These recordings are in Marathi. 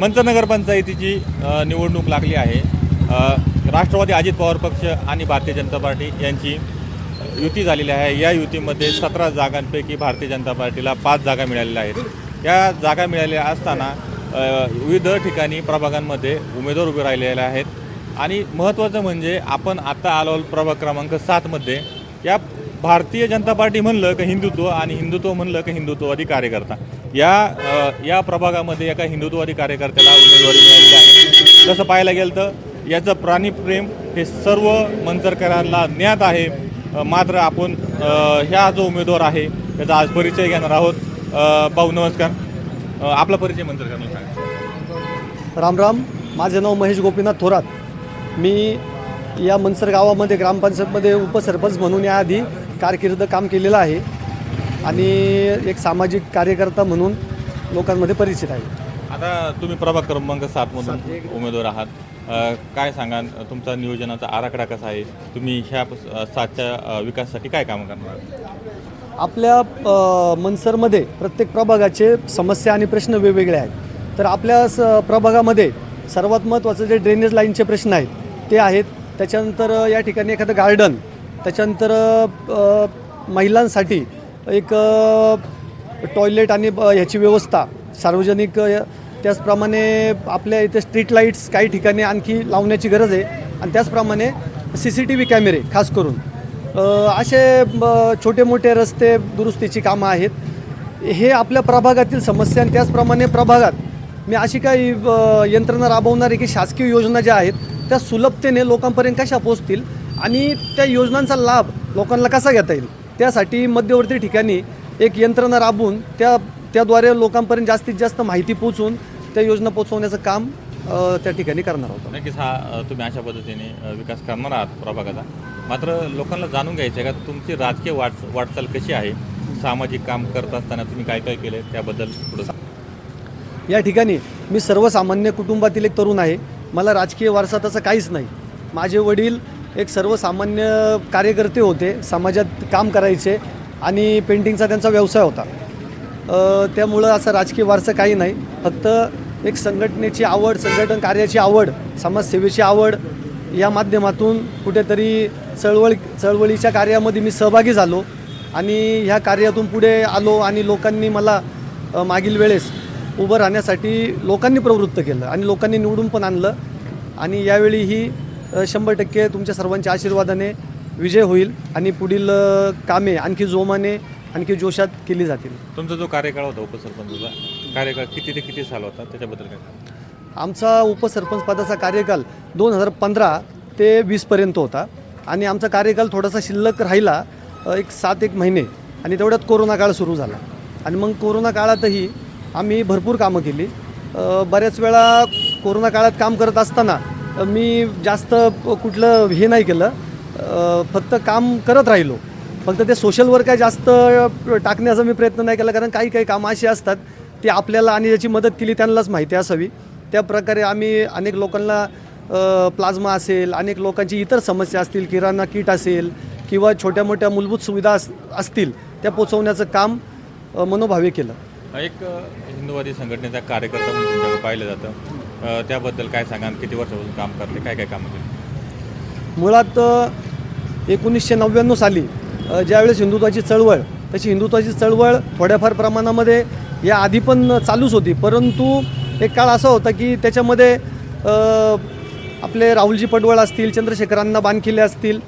मंच नगरपंचायतीची निवडणूक लागली आहे. राष्ट्रवादी अजित पवार पक्ष आणि भारतीय जनता पार्टी यांची युती झालेली आहे. या युतीमध्ये सतरा जागांपैकी भारतीय जनता पार्टीला पाच जागा मिळालेल्या आहेत. या जागा मिळालेल्या असताना विविध ठिकाणी प्रभागांमध्ये उमेदवार उभे राहिलेले आहेत. आणि महत्त्वाचं म्हणजे आपण आता आलो प्रभाग क्रमांक सातमध्ये या भारतीय जनता पार्टी म्हणलं का हिंदुत्व आणि हिंदुत्व म्हणलं का हिंदुत्ववादी कार्यकर्ता. या या प्रभागामध्ये एका हिंदुत्ववादी कार्यकर्त्याला उमेदवारी मिळालेली आहे. तसं पाहायला गेलं तर याचं प्राणीप्रेम हे सर्व मंचरकरांना ज्ञात आहे. मात्र आपण ह्या जो उमेदवार आहे त्याचा आज परिचय घेणार आहोत. भाऊ नमस्कार. आपला परिचय मंचरकरांना सांगा. राम राम. माझे नाव महेश गोपीनाथ थोरात. मी या मनसर गावामध्ये ग्रामपंचायतमध्ये उपसरपंच म्हणून याआधी कारकीर्द काम केलेलं आहे आणि एक सामाजिक कार्यकर्ता म्हणून लोकांमध्ये परिचित आहे. आता तुम्ही प्रभाग क्रमांक सातमधून उमेदवार आहात. अ, काय सांगा तुमचा नियोजनाचा आराखडा कसा आहे? तुम्ही ह्या सातच्या अ, विकासासाठी काय कामं करणार? आपल्या अ, मनसरमध्ये प्रत्येक प्रभागाचे समस्या आणि प्रश्न वेगवेगळे आहेत. तर आपल्या स प्रभागामध्ये सर्वात महत्त्वाचं जे ड्रेनेज लाईनचे प्रश्न आहेत ते आहेत. त्याच्यानंतर अ, या ठिकाणी एखादं गार्डन त्याच्यानंतर महिलांसाठी एक टॉयलेट आणि ब- ह्याची व्यवस्था सार्वजनिक त्याचप्रमाणे आपल्या इथे स्ट्रीट लाईट्स काही ठिकाणी आणखी लावण्याची गरज आहे. आणि त्याचप्रमाणे सी सी टी व्ही कॅमेरे खास करून. असे ब- छोटे मोठे रस्ते दुरुस्तीची कामं आहेत. हे आपल्या प्रभागातील समस्या आणि त्याचप्रमाणे प्रभागात मी अशी काही यंत्रणा राबवणारी की शासकीय योजना ज्या आहेत त्या सुलभतेने लोकांपर्यंत कशा पोचतील आणि त्या योजनांचा लाभ लोकांना कसा घेता येईल? त्यासाठी मध्यवर्ती ठिकाणी एक यंत्रणा राबवून त्या त्याद्वारे लोकांपर्यंत जास्तीत जास्त माहिती पोचवून त्या योजना पोचवण्याचं काम त्या ठिकाणी करणार आहोत. नक्कीच हा तुम्ही अशा पद्धतीने विकास करणार आहात प्रभागाचा. मात्र लोकांना जाणून घ्यायचं आहे का तुमची राजकीय वाट वाटचाल कशी आहे? सामाजिक काम करत असताना तुम्ही काय काय केलं? त्याबद्दल सांगा. या ठिकाणी मी सर्वसामान्य कुटुंबातील एक तरुण आहे. मला राजकीय वारसा तसं काहीच नाही. माझे वडील एक सर्वसामान्य कार्यकर्ते होते समाजात काम करायचे आणि पेंटिंगचा त्यांचा व्यवसाय होता. त्यामुळं असं राजकीय वारसा काही नाही. फक्त एक संघटनेची आवड संघटन कार्याची आवड समाजसेवेची आवड या माध्यमातून कुठेतरी चळवळ चळवळीच्या कार्यामध्ये मी सहभागी झालो आणि ह्या कार्यातून पुढे आलो आणि लोकांनी मला मागील वेळेस उभं राहण्यासाठी लोकांनी प्रवृत्त केलं आणि लोकांनी निवडून पण आणलं. आणि यावेळी ही शंभर टक्के तुमच्या सर्वांच्या आशीर्वादाने विजय होईल आणि पुढील कामे आणखी जोमाने आणखी जोशात केली जातील. तुमचा जो कार्यकाळ होता उपसरपंचचा कार्यकाळ किती ते किती साल होता? त्याच्याबद्दल काय? आमचा उपसरपंच पदाचा कार्यकाल दोन हजार पंधरा ते वीसपर्यंत होता. आणि आमचा कार्यकाल थोडासा शिल्लक राहिला एक सात एक महिने. आणि तेवढ्यात कोरोना काळ सुरू झाला. आणि मग कोरोना काळातही आम्ही भरपूर कामं केली. बऱ्याच वेळा कोरोना काळात काम करत असताना मी जास्त कुठलं हे नाही केलं. फक्त काम करत राहिलो. फक्त ते सोशलवर काय जास्त टाकण्याचा मी प्रयत्न नाही केला. कारण काही काही कामं अशी असतात ती आपल्याला आणि ज्याची मदत केली त्यांनाच माहिती असावी. त्या प्रकारे आम्ही अनेक लोकांना प्लाझ्मा असेल अनेक लोकांची इतर समस्या असतील किराणा किट असेल किंवा छोट्या मोठ्या मूलभूत सुविधा अस असतील त्या पोचवण्याचं काम मनोभावे केलं. एक अ, हिंदुवादी संघटनेचा कार्यकर्ता म्हणून पाहिलं जातं. त्याबद्दल काय सांगाल? किती वर्षापासून काम करते? काय काय कामं केली मुळात एकोणीसशे नव्याण्णव साली ज्यावेळेस हिंदुत्वाची चळवळ तशी हिंदुत्वाची चळवळ थोड्याफार प्रमाणामध्ये या आधी पण चालूच होती. परंतु एक काळ असा होता की त्याच्यामध्ये आपले राहुलजी पडवळ असतील चंद्रशेखरांना बांधकिले असतील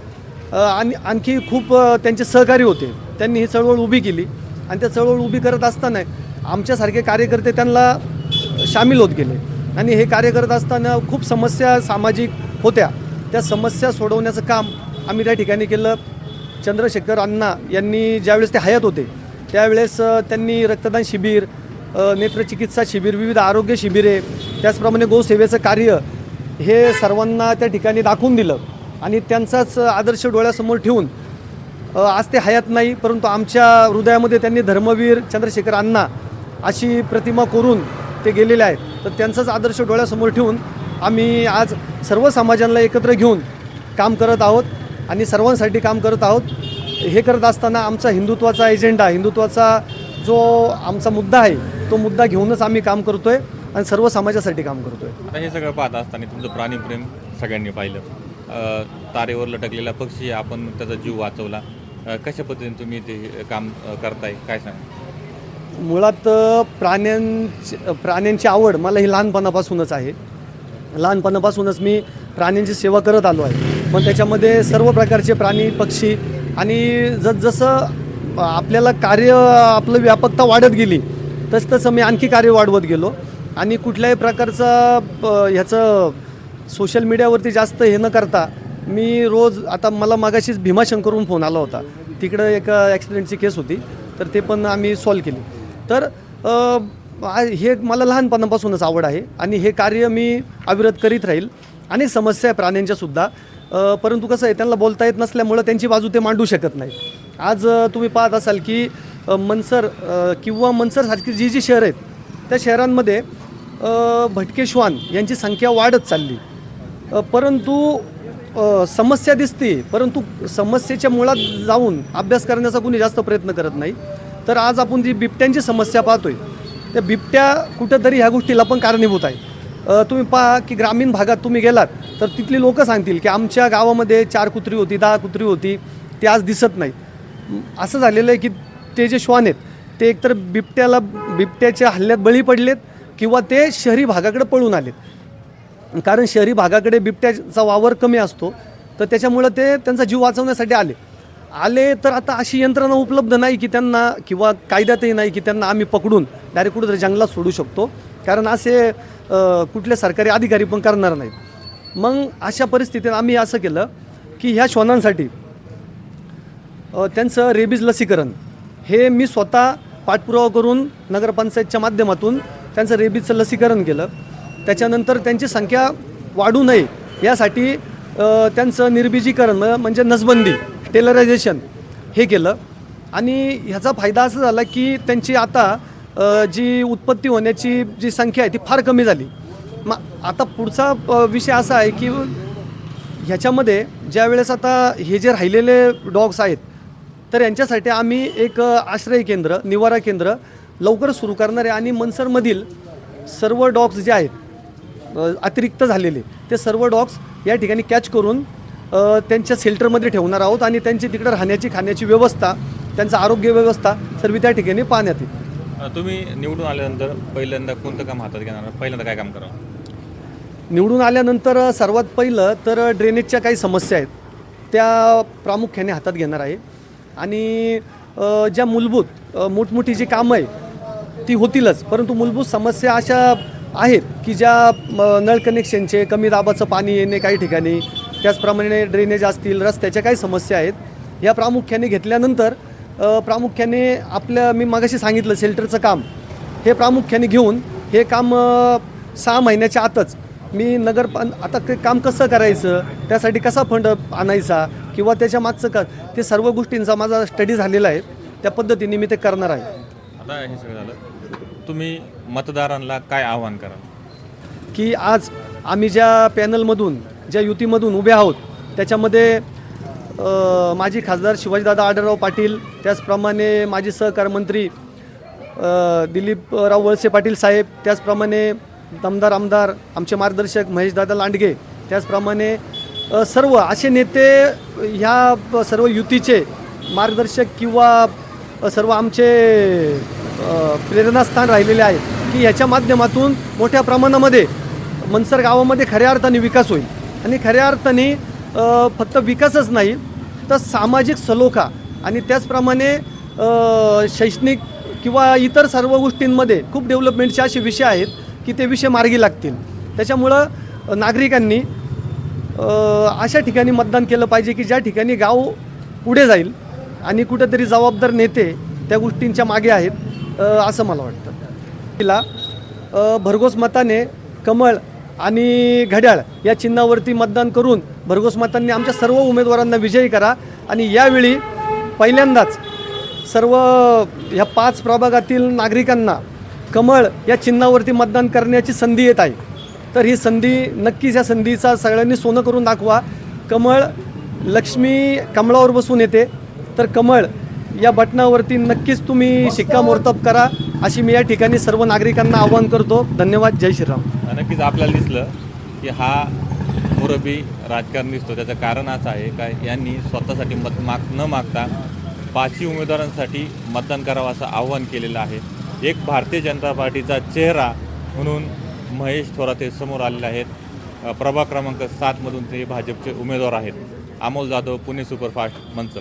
आणि आणखी खूप त्यांचे सहकारी होते. त्यांनी ही चळवळ उभी केली आणि त्या चळवळ उभी करत असताना आमच्यासारखे कार्यकर्ते त्यांना सामील होत गेले. आणि हे कार्य करत असताना खूप समस्या सामाजिक होत्या. त्या समस्या सोडवण्याचं काम आम्ही त्या ठिकाणी केलं. चंद्रशेखर अण्णा यांनी ज्यावेळेस ते हयात होते त्यावेळेस त्यांनी रक्तदान शिबिर नेत्रचिकित्सा शिबिर विविध आरोग्य शिबिरे त्याचप्रमाणे गोसेवेचं कार्य हे सर्वांना त्या ठिकाणी दाखवून दिलं. आणि त्यांचाच आदर्श डोळ्यासमोर ठेवून आज ते हयात नाही परंतु आमच्या हृदयामध्ये त्यांनी धर्मवीर चंद्रशेखर अण्णा अशी प्रतिमा करून ते गेलेले आहेत. तर त्यांचाच आदर्श डोळ्यासमोर ठेवून आम्ही आज सर्व समाजाला एकत्र घेऊन काम करत आहोत आणि सर्वांसाठी काम करत आहोत. हे करत असताना आमचा हिंदुत्वाचा एजेंडा हिंदुत्वाचा जो आमचा मुद्दा आहे तो मुद्दा घेऊनच आम्ही काम करतो आहे आणि सर्व समाजासाठी काम करतो आहे आता हे सगळं पाहत असताना तुमचं प्राणीप्रेम सगळ्यांनी पाहिलं. तारेवर लटकलेला पक्षी आपण त्याचा जीव वाचवला. कशा पद्धतीने तुम्ही ते काम करताय? काय सांगा मुळात प्राण्यांची प्राण्यांची आवड मला ही लहानपणापासूनच आहे. लहानपणापासूनच मी प्राण्यांची सेवा करत आलो आहे. पण त्याच्यामध्ये सर्व प्रकारचे प्राणी पक्षी आणि जसजसं आपल्याला कार्य आपलं व्यापकता वाढत गेली तसं तसं मी आणखी कार्य वाढवत गेलो. आणि कुठल्याही प्रकारचा ह्याचं सोशल मीडियावरती जास्त हे न करता मी रोज आता मला मागाशीच भीमाशंकरून फोन आला होता. तिकडं एक ॲक्सिडेंटची केस होती. तर ते पण आम्ही सॉल्व केली. तर हे मला लहानपणापासूनच आवड आहे आणि हे कार्य मी अविरत करीत राहील. अनेक समस्या आहे प्राण्यांच्या सुद्धा परंतु कसं आहे त्यांना बोलता येत नसल्यामुळं त्यांची बाजू ते मांडू शकत नाही आज तुम्ही पाहत असाल की मनसर किंवा मनसरसारखी जी जी शहरं आहेत त्या शहरांमध्ये भटके श्वान यांची संख्या वाढत चालली. परंतु समस्या दिसते परंतु समस्येच्या मुळात जाऊन अभ्यास करण्याचा कुणी जास्त प्रयत्न करत नाही. तर आज आपण जी बिबट्यांची समस्या पाहतोय त्या बिबट्या कुठंतरी ह्या गोष्टीला पण कारणीभूत आहे तुम्ही पहा की ग्रामीण भागात तुम्ही गेलात तर तिथली लोकं सांगतील की आमच्या गावामध्ये चार कुत्री होती दहा कुत्री होती ते आज दिसत नाही असं झालेलं आहे की ते जे श्वान आहेत ते एकतर बिबट्याला बिबट्याच्या हल्ल्यात बळी पडलेत किंवा ते शहरी भागाकडे पळून आलेत. कारण शहरी भागाकडे बिबट्याचा वावर कमी असतो तर त्याच्यामुळं ते त्यांचा जीव वाचवण्यासाठी आले. आले तर आता अशी यंत्रणा उपलब्ध नाही की त्यांना किंवा कायद्यातही नाही की त्यांना आम्ही पकडून डायरेक्ट कुठेतरी जंगलात सोडू शकतो. कारण असे कुठले सरकारी अधिकारी पण करणार नाहीत. मग अशा परिस्थितीत आम्ही असं केलं की ह्या श्वानांसाठी त्यांचं रेबीज लसीकरण हे मी स्वतः पाठपुरावा करून नगरपंचायतच्या माध्यमातून त्यांचं रेबीजचं लसीकरण केलं. त्याच्यानंतर त्यांची संख्या वाढू नये यासाठी त्यांचं निर्बीजीकरण म्हणजे नसबंदी टेलरायझेशन हे केलं. आणि ह्याचा फायदा असा झाला की त्यांची आता जी उत्पत्ती होण्याची जी संख्या आहे ती फार कमी झाली. मग आता पुढचा विषय असा आहे की ह्याच्यामध्ये ज्या वेळेस आता हे जे राहिलेले डॉग्स आहेत तर यांच्यासाठी आम्ही एक आश्रय केंद्र निवारा केंद्र लवकर सुरू करणार आहे. आणि मनसरमधील सर्व डॉग्स जे आहेत अतिरिक्त झालेले ते सर्व डॉग्स या ठिकाणी कॅच करून त्यांच्या शेल्टरमध्ये ठेवणार आहोत आणि त्यांची तिकडे राहण्याची खाण्याची व्यवस्था त्यांचं आरोग्य व्यवस्था सर्व त्या ठिकाणी पाहण्यात येईल तुम्ही निवडून आल्यानंतर पहिल्यांदा कोणतं काम हातात घेणार? पहिल्यांदा काय काम करावं? निवडून आल्यानंतर सर्वात पहिलं तर ड्रेनेजच्या काही समस्या आहेत त्या प्रामुख्याने हातात घेणार आहे. आणि ज्या मूलभूत मोठमोठी जी कामं आहे ती होतीलच. परंतु मूलभूत समस्या अशा आहेत की ज्या नळ कनेक्शनचे कमी दाबाचं पाणी येणे काही ठिकाणी त्याचप्रमाणे ड्रेनेज असतील रस्त्याच्या काही समस्या आहेत या प्रामुख्याने घेतल्यानंतर प्रामुख्याने आपल्या मी मागाशी सांगितलं शेल्टरचं काम. हे प्रामुख्याने घेऊन हे काम सहा महिन्याच्या आतच मी नगर पं आता ते काम कसं करायचं त्यासाठी कसा फंड आणायचा किंवा त्याच्या मागचं का ते सर्व गोष्टींचा माझा स्टडी झालेला आहे. त्या पद्धतीने मी ते करणार आहे. आता हे सगळं झालं. तुम्ही मतदारांना काय आव्हान कराल? की आज आम्ही ज्या पॅनलमधून ज्या युतीमधून उभे आहोत त्याच्यामध्ये माजी खासदार शिवाजीदादा आढळराव पाटील त्याचप्रमाणे माजी सहकार मंत्री दिलीपराव वळसे पाटील साहेब त्याचप्रमाणे दमदार आमदार आमचे मार्गदर्शक महेशदादा लांडगे त्याचप्रमाणे सर्व असे नेते ह्या प- सर्व युतीचे मार्गदर्शक किंवा सर्व आमचे प्रेरणास्थान राहिलेले आहे की ह्याच्या माध्यमातून मोठ्या प्रमाणामध्ये मनसर गावामध्ये खऱ्या अर्थाने विकास होईल. आणि खऱ्या अर्थाने फक्त विकासच नाही तर सामाजिक सलोखा आणि त्याचप्रमाणे शैक्षणिक किंवा इतर सर्व गोष्टींमध्ये खूप डेव्हलपमेंटचे असे विषय आहेत की ते विषय मार्गी लागतील. त्याच्यामुळं नागरिकांनी अशा ठिकाणी मतदान केलं पाहिजे की ज्या ठिकाणी गाव पुढे जाईल आणि कुठेतरी जबाबदार नेते त्या गोष्टींच्या मागे आहेत असं मला वाटतं. तिला भरघोस मताने कमळ आणि घड्याळ या चिन्हावरती मतदान करून भरघोस मतांनी आमच्या सर्व उमेदवारांना विजयी करा. आणि यावेळी पहिल्यांदाच सर्व ह्या पाच प्रभागातील नागरिकांना कमळ या चिन्हावरती मतदान करण्याची संधी येत आहे. तर ही संधी नक्कीच या संधीचा सगळ्यांनी सोनं करून दाखवा. कमळ लक्ष्मी कमळावर बसून येते. तर कमळ या बटनावरती नक्कीच तुम्ही शिक्कामोर्तब करा. अशी मी या ठिकाणी सर्व नागरिकांना आवाहन करतो. धन्यवाद. जय श्रीराम. नक्कीच आपल्याला दिसलं की हा मुरबी राजकारण दिसतो. त्याचं कारण असं आहे का यांनी स्वतःसाठी मत माग न मागता पाचही उमेदवारांसाठी मतदान करावं असं आव्हान केलेलं आहे. एक भारतीय जनता पार्टीचा चेहरा म्हणून महेश थोरात हे समोर आलेले आहेत. प्रभाग क्रमांक सातमधून ते भाजपचे उमेदवार आहेत. अमोल जाधव पुणे सुपरफास्ट मंचर.